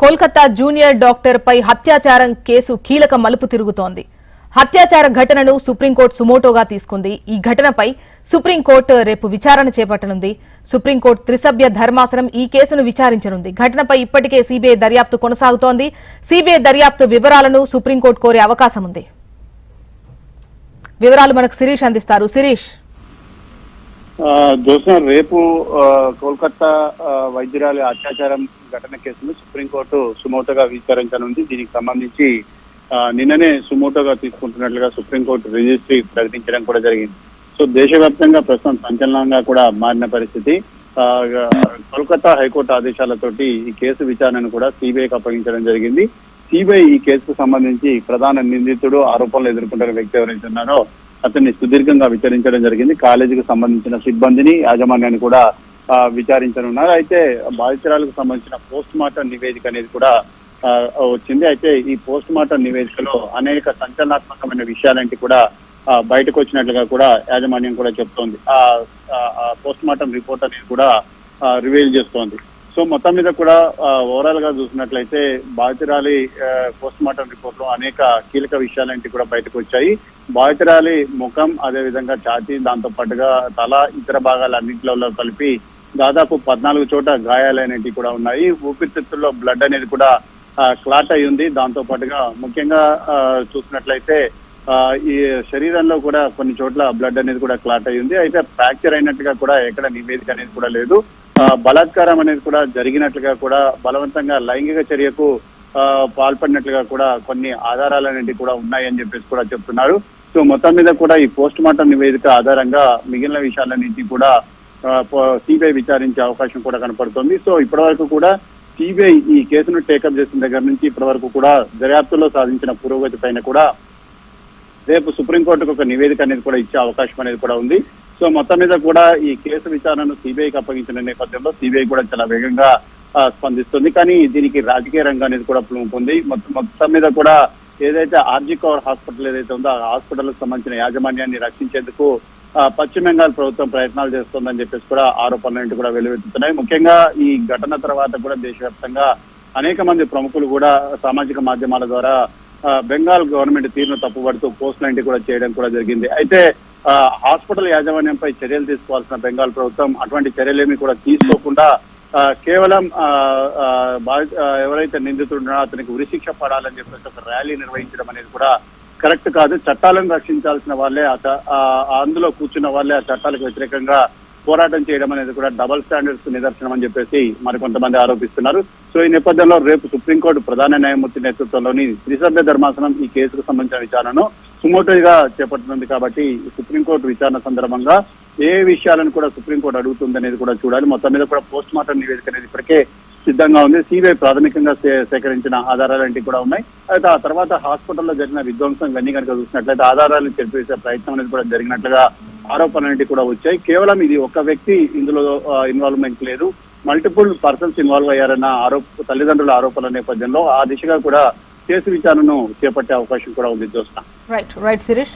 Kolkata junior doctor పై హత్యాచారం case కీలక మలుపు తిరుగుతోంది. హత్యాచార ఘటనను సుప్రీంకోర్టు సుమోటోగా తీసుకుంది. ఈ ఘటనపై సుప్రీంకోర్టు రేపు విచారణ చేపట్టనుంది. సుప్రీంకోర్టు త్రిసభ్య ధర్మాసనం ఈ కేసును విచారించనుంది. ఘటనపై ఇప్పటికే సీబీఐ దర్యాప్తు కొనసాగుతోంది. సీబీఐ దర్యాప్తు వివరాలను సుప్రీంకోర్టు కోరే అవకాశం ఉంది వివరాలు మనకు శిరీష్ అందిస్తారు. శిరీష్. జ్యోత్స్న రేపు కోల్కతా వైద్యురాలి అత్యాచారం ఘటన కేసును సుప్రీంకోర్టు సుమోటోగా విచారించనుంది. దీనికి సంబంధించి నిన్ననే సుమోటోగా తీసుకుంటున్నట్లుగా సుప్రీంకోర్టు రిజిస్ట్రీ ప్రకటించడం కూడా జరిగింది. సో దేశవ్యాప్తంగా ప్రస్తుతం సంచలనంగా కూడా మారిన పరిస్థితి. ఆ, కోల్కతా హైకోర్టు ఆదేశాలతోటి ఈ కేసు విచారణను కూడా సిబిఐకి అప్పగించడం జరిగింది. సిబిఐ ఈ కేసుకు సంబంధించి ప్రధాన నిందితుడు ఆరోపణలు ఎదుర్కొంటున్న వ్యక్తి ఎవరైతే ఉన్నారో అతన్ని సుదీర్ఘంగా విచారించడం జరిగింది. కాలేజీకి సంబంధించిన సిబ్బందిని యాజమాన్యాన్ని కూడా విచారించనున్నారు. అయితే బాధితురాలకు సంబంధించిన పోస్ట్ మార్టం నివేదిక అనేది కూడా ఆ, వచ్చింది. అయితే ఈ పోస్ట్ మార్టం నివేదికలో అనేక సంచలనాత్మకమైన విషయాలంటే కూడా బయటకు వచ్చినట్లుగా కూడా యాజమాన్యం కూడా చెప్తోంది. ఆ పోస్ట్ మార్టం రిపోర్ట్ అనేది కూడా రివీల్ చేస్తోంది. సో మొత్తం మీద కూడా ఓవరాల్గా చూసినట్లయితే బాధితురాలి పోస్ట్ మార్టం రిపోర్ట్లో అనేక కీలక విషయాలంటే కూడా బయటకు వచ్చాయి. బాధితురాలి ముఖం అదే విధంగా ఛాతీ దాంతో పాటుగా తల ఇతర భాగాలన్నింటిలో కలిపి దాదాపు పద్నాలుగు చోట గాయాలనేటివి కూడా ఉన్నాయి. ఊపిరితిత్తుల్లో బ్లడ్ అనేది కూడా క్లాట్ అయి ఉంది. దాంతో పాటుగా ముఖ్యంగా చూసినట్లయితే ఈ శరీరంలో కూడా కొన్ని చోట్ల బ్లడ్ అనేది కూడా క్లాట్ అయి ఉంది. అయితే ఫ్రాక్చర్ అయినట్టుగా కూడా ఎక్కడ నివేదిక అనేది కూడా లేదు. బలాత్కారం అనేది కూడా జరిగినట్లుగా కూడా బలవంతంగా లైంగిక చర్యకు ఆ, పాల్పడినట్లుగా కూడా కొన్ని ఆధారాలు అనేవి కూడా ఉన్నాయని చెప్పేసి కూడా చెప్తున్నారు. సో మొత్తం మీద కూడా ఈ పోస్ట్ మార్టం నివేదిక ఆధారంగా మిగిలిన విషయాలన్నింటి కూడా సిబిఐ విచారించే అవకాశం కూడా కనపడుతుంది. సో ఇప్పటి వరకు కూడా సిబిఐ ఈ కేసును టేకప్ చేసిన దగ్గర నుంచి ఇప్పటి వరకు కూడా దర్యాప్తులో సాధించిన పురోగతి పైన కూడా రేపు సుప్రీంకోర్టుకు ఒక నివేదిక అనేది కూడా ఇచ్చే అవకాశం అనేది కూడా ఉంది. సో మొత్తం మీద కూడా ఈ కేసు విచారణను సిబిఐకి అప్పగించిన నేపథ్యంలో సిబిఐ కూడా చాలా వేగంగా స్పందిస్తుంది. కానీ దీనికి రాజకీయ రంగం అనేది కూడా పులుముకుంది మొత్తం మొత్తం మీద కూడా ఏదైతే ఆర్జీ కవర్ హాస్పిటల్ ఏదైతే ఉందో ఆ హాస్పిటల్కి సంబంధించిన యాజమాన్యాన్ని రక్షించేందుకు పశ్చిమ బెంగాల్ ప్రభుత్వం ప్రయత్నాలు చేస్తోందని చెప్పేసి కూడా ఆరోపణలు కూడా వెలువెత్తుతున్నాయి. ముఖ్యంగా ఈ ఘటన తర్వాత కూడా దేశవ్యాప్తంగా అనేక మంది ప్రముఖులు కూడా సామాజిక మాధ్యమాల ద్వారా బెంగాల్ గవర్నమెంట్ తీరును తప్పుపడుతూ పోస్టులు లాంటివి కూడా చేయడం కూడా జరిగింది. అయితే హాస్పిటల్ యాజమాన్యంపై చర్యలు తీసుకోవాల్సిన బెంగాల్ ప్రభుత్వం అటువంటి చర్యలేమి కూడా తీసుకోకుండా ఆ, కేవలం ఆ, ఎవరైతే నిందితుడున్నారో అతనికి ఉరిశిక్ష పడాలని చెప్పేసి ఒక ర్యాలీ నిర్వహించడం అనేది కూడా కరెక్ట్ కాదు. చట్టాలను రక్షించాల్సిన వాళ్ళే ఆ- అందులో కూర్చున్న వాళ్ళే ఆ చట్టాలకు వ్యతిరేకంగా పోరాటం చేయడం అనేది కూడా డబల్ స్టాండర్డ్స్ నిదర్శనం అని చెప్పేసి మరికొంతమంది ఆరోపిస్తున్నారు. సో ఈ నేపథ్యంలో రేపు సుప్రీంకోర్టు ప్రధాన న్యాయమూర్తి నేతృత్వంలోని త్రిసభ్య ధర్మాసనం ఈ కేసుకు సంబంధించిన విచారణను సుమోటోగా చేపడుతుంది కాబట్టి సుప్రీంకోర్టు విచారణ సందర్భంగా ఏ విషయాలను కూడా సుప్రీంకోర్టు అడుగుతుంది అనేది కూడా చూడాలి. మొత్తం మీద కూడా పోస్ట్ మార్టం నివేదిక అనేది ఇప్పటికే సిద్ధంగా ఉంది. సిబిఐ ప్రాథమికంగా సేకరించిన ఆధారాలంటివి కూడా ఉన్నాయి. అయితే ఆ తర్వాత హాస్పిటల్లో జరిగిన విధ్వంసం ఇవన్నీ కనుక చూసినట్లయితే ఆధారాలను చెరిపేసే ప్రయత్నం అనేది కూడా జరిగినట్లుగా ఆరోపణలు కూడా వచ్చాయి. కేవలం ఇది ఒక వ్యక్తి ఇందులో ఇన్వాల్వ్మెంట్ లేదు. మల్టిపుల్ పర్సన్స్ ఇన్వాల్వ్ అయ్యారన్న ఆరోప తల్లిదండ్రుల ఆరోపణల నేపథ్యంలో ఆ దిశగా కూడా కేసు విచారణను చేపట్టే అవకాశం కూడా ఉంది. చూస్తాం Right, right, Sirish.